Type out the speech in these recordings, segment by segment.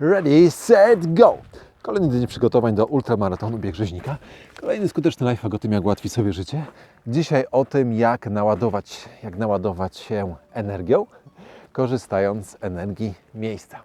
Ready, set, go! Kolejny dzień przygotowań do ultramaratonu Bieg Rzeźnika. Kolejny skuteczny life o tym, jak ułatwić sobie życie. Dzisiaj o tym, jak naładować, jak naładować się energią, korzystając z energii miejsca.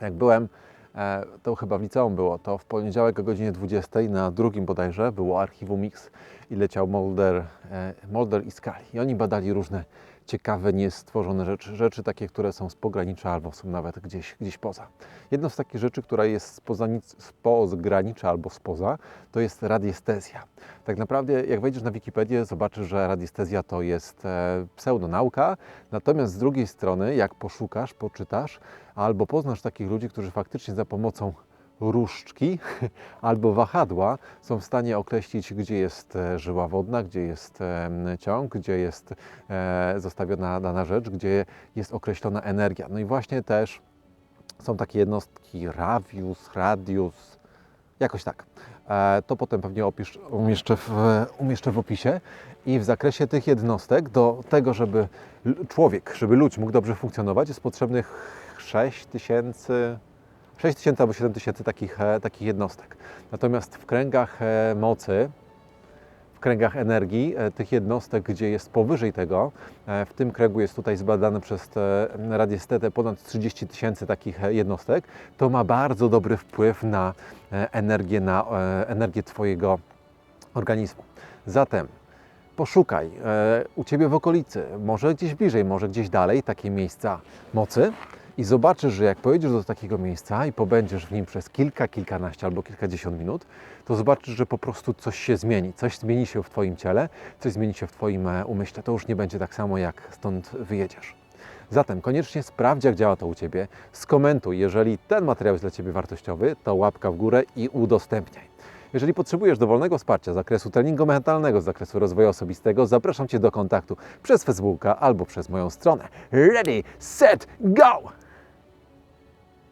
Jak byłem, e, to chyba w liceum było, to w poniedziałek o godzinie 20 na drugim bodajże było archiwum Mix i leciał Molder, e, Molder i Skali. I oni badali różne ciekawe, niestworzone rzeczy, rzeczy takie, które są z pogranicza albo są nawet gdzieś, gdzieś poza. Jedną z takich rzeczy, która jest spoza, spoza granicza albo spoza, to jest radiestezja. Tak naprawdę, jak wejdziesz na Wikipedię, zobaczysz, że radiestezja to jest e, pseudonauka, natomiast z drugiej strony, jak poszukasz, poczytasz, albo poznasz takich ludzi, którzy faktycznie za pomocą różdżki albo wahadła są w stanie określić, gdzie jest e, żyła wodna, gdzie jest em, ciąg, gdzie jest e, zostawiona dana rzecz, gdzie jest określona energia. No i właśnie też są takie jednostki radius, radius, jakoś tak. E, To potem pewnie opisz, umieszczę, w, umieszczę w opisie. I w zakresie tych jednostek, do tego, żeby człowiek, żeby ludź mógł dobrze funkcjonować, jest potrzebnych 6 tysięcy 6 tysięcy albo 7 tysięcy takich, e, takich jednostek. Natomiast w kręgach e, mocy, w kręgach energii, e, tych jednostek, gdzie jest powyżej tego, w tym kręgu jest tutaj zbadane przez radiestetę ponad 30 tysięcy takich jednostek, to ma bardzo dobry wpływ na energię, na energię Twojego organizmu. Zatem poszukaj u Ciebie w okolicy, może gdzieś bliżej, może gdzieś dalej, takie miejsca mocy i zobaczysz, że jak pojedziesz do takiego miejsca i pobędziesz w nim przez kilka, kilkanaście albo kilkadziesiąt minut, to zobaczysz, że po prostu coś się zmieni. Coś zmieni się w Twoim ciele, coś zmieni się w Twoim e, umyśle. To już nie będzie tak samo, jak stąd wyjedziesz. Zatem koniecznie sprawdź, jak działa to u Ciebie. Skomentuj, jeżeli ten materiał jest dla Ciebie wartościowy, to łapka w górę i udostępniaj. Jeżeli potrzebujesz dowolnego wsparcia z zakresu treningu mentalnego, z zakresu rozwoju osobistego, zapraszam Cię do kontaktu przez Facebooka albo przez moją stronę. Ready, set, go!